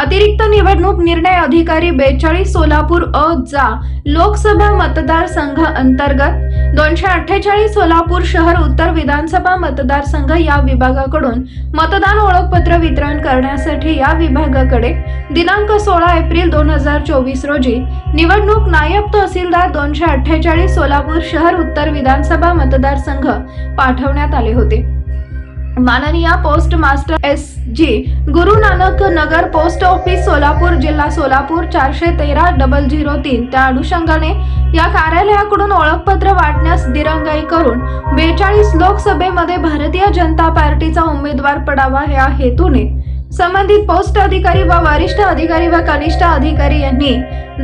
अतिरिक्त निवडणूक निर्णय अधिकारी बेचाळीस सोलापूर अ जा लोकसभा मतदारसंघ अंतर्गत. दोनशे अठ्ठेचाळीस सोलापूर शहर उत्तर विधानसभा मतदारसंघ या विभागाकडून मतदान ओळखपत्र वितरण करण्यासाठी या विभागाकडे. दिनांक सोळा एप्रिल दोन हजार चोवीस रोजी. निवडणूक नायब तहसीलदार दोनशे अठ्ठेचाळीस सोलापूर शहर उत्तर विधानसभा मतदारसंघ पाठवण्यात आले होते. माननीय post master S G Guru Nanak Nagar post office Solapur जिल्हा सोलापूर चारशे तेरा डबल झिरो तीन. त्या अनुषंगाने या कार्यालयाकडून ओळखपत्र वाटण्यास दिरंगाई करून बेचाळीस लोकसभेमध्ये भारतीय जनता पार्टीचा उमेदवार पडावा या हेतूने संबंधित पोस्ट अधिकारी व वरिष्ठ अधिकारी व कनिष्ठ अधिकारी यांनी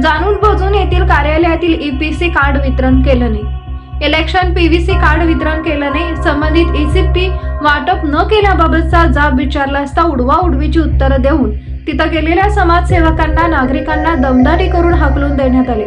जाणून बुजून येथील कार्यालयातील ईपीसी कार्ड वितरण केलं नाही. इलेक्शन पीव्हीसी कार्ड वितरण केल्याने संबंधित एसीपी वाटप न केल्याबाबतचा जाब विचारला असता उडवा उडवीची उत्तरं देऊन तिथं गेलेल्या समाजसेवकांना नागरिकांना दमदाटी करून हाकलून देण्यात आले.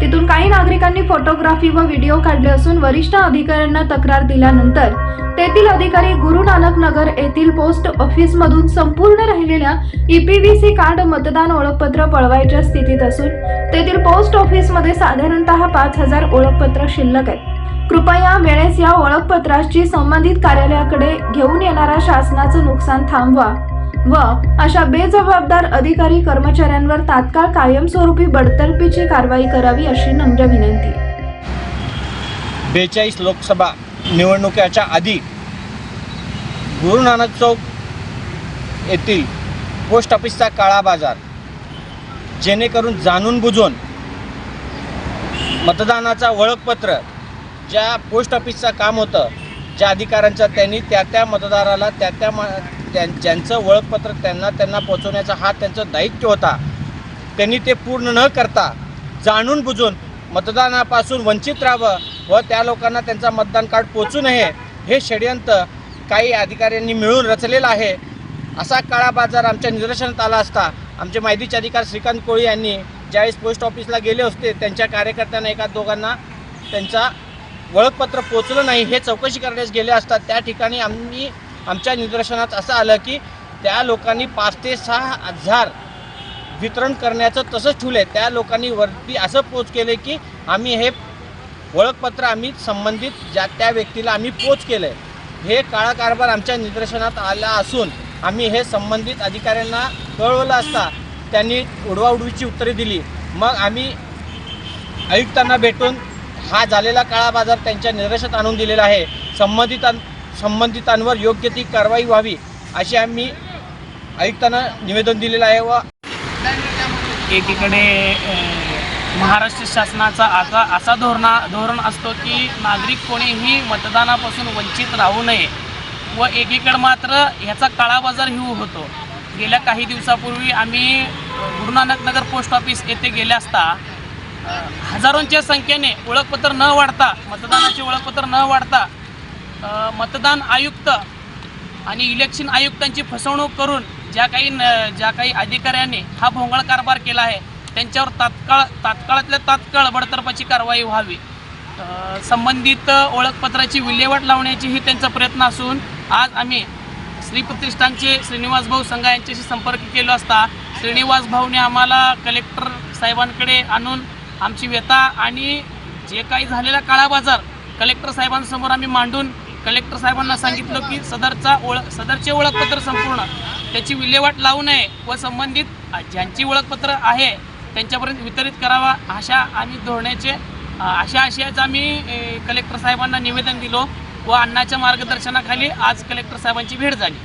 तिथून काही नागरिकांनी फोटोग्राफी व व्हिडिओ काढले असून वरिष्ठ अधिकाऱ्यांना तक्रार दिल्यानंतर तेथील अधिकारी गुरु नानक नगर येथील पोस्ट ऑफिस मधून संपूर्ण राहिलेल्या ईपीव्हीसी कार्ड मतदान ओळखपत्र पळवायच्या स्थितीत असून तेथील पोस्ट ऑफिसमध्ये साधारणतः पाच हजार ओळखपत्र शिल्लक आहेत. कृपया वेळेस या ओळखपत्राची संबंधित कार्यालयाकडे घेऊन येणारा शासनाचं नुकसान थांबवा. व अशा बेजबाबदार अधिकारी कर्मचाऱ्यांवर तात्काळ कायमस्वरूपी बडतर्फीची कारवाई करावी अशी नम्र विनंती. बेचाळीस लोकसभा निवडणुकीच्या आधी गुरु नानक चौक येथील पोस्ट ऑफिसचा काळा बाजार जेणेकरून जाणून बुजून मतदानाचा ओळखपत्र ज्या पोस्ट ऑफिसचं काम होतं ज्या अधिकाऱ्यांचं त्यांनी त्या त्या मतदाराला त्या त्या म त्यां ज्यांचं ओळखपत्र त्यांना त्यांना पोचवण्याचा हा त्यांचं दायित्व होता. त्यांनी ते पूर्ण न करता जाणून बुजून मतदानापासून वंचित राहावं व त्या लोकांना त्यांचा मतदान कार्ड पोचू नये हे षडयंत्र काही अधिकाऱ्यांनी मिळून रचलेलं आहे. असा काळा बाजार आमच्या निदर्शनात आला असता आमचे माहितीचे अधिकार श्रीकांत कोळी यांनी ज्यावेळेस पोस्ट ऑफिसला गेले होते त्यांच्या कार्यकर्त्यांना एका दोघांना त्यांचा ओळखपत्र पोचलं नाही हे चौकशी करण्यास गेले असतात त्या ठिकाणी आम्ही आमच्या निदर्शनात असं आलं की त्या लोकांनी पाच ते सहा हजार वितरण करण्याचं तसंच ठेवलं त्या लोकांनी वरती असं पोच केले की आम्ही हे ओळखपत्र आम्ही संबंधित ज्या त्या व्यक्तीला आम्ही पोच केलं आहे हे काळा कारभार आमच्या निदर्शनात आला असून आम्ही हे संबंधित अधिकाऱ्यांना कळवलं असता त्यांनी उडवाउडवीची उत्तरे दिली. मग आम्ही आयुक्तांना भेटून हा झालेला काळा बाजार त्यांच्या निदर्शनात आणून दिलेला आहे. संबंधितां संबंधितांवर योग्य ती कारवाई व्हावी अशी आम्ही आयुक्तांना निवेदन दिलेलं आहे व एकीकडे महाराष्ट्र शासनाचा आता असा धोरणा धोरण असतो की नागरिक कोणीही मतदानापासून वंचित राहू नये व एकीकडे मात्र ह्याचा काळाबाजार ही होतो. गेल्या काही दिवसापूर्वी आम्ही अ, गुरु नगर पोस्ट ऑफिस येथे गेले असता हजारोंच्या संख्येने ओळखपत्र न वाढता मतदानाचे ओळखपत्र न वाढता मतदान आयुक्त आणि इलेक्शन आयुक्तांची फसवणूक करून ज्या काही न- ज्या काही अधिकाऱ्यांनी हा भोंगळ कारभार केला आहे त्यांच्यावर तात्काळ तात्काळातल्या तात्काळ बडतर्फाची कारवाई व्हावी. संबंधित ओळखपत्राची विल्हेवाट लावण्याचीही त्यांचा प्रयत्न असून आज आम्ही श्री प्रतिष्ठानचे श्रीनिवास भाऊ संघा यांच्याशी संपर्क केला असता श्रीनिवास भाऊने आम्हाला कलेक्टर साहेबांकडे आणून आमची व्यथा आणि जे काही झालेला काळा बाजार कलेक्टर साहेबांसमोर आम्ही मांडून कलेक्टर साहेबांना सांगितलं की सदरचा ओळख सदरचे ओळखपत्र संपूर्ण त्याची विल्हेवाट लावू नये व संबंधित ज्यांची ओळखपत्र आहे त्यांच्यापर्यंत वितरित करावा अशा आणि धोरणाचे अशा आशयाचं आम्ही कलेक्टर साहेबांना निवेदन दिलो व अण्णाच्या मार्गदर्शनाखाली आज कलेक्टर साहेबांची भेट झाली.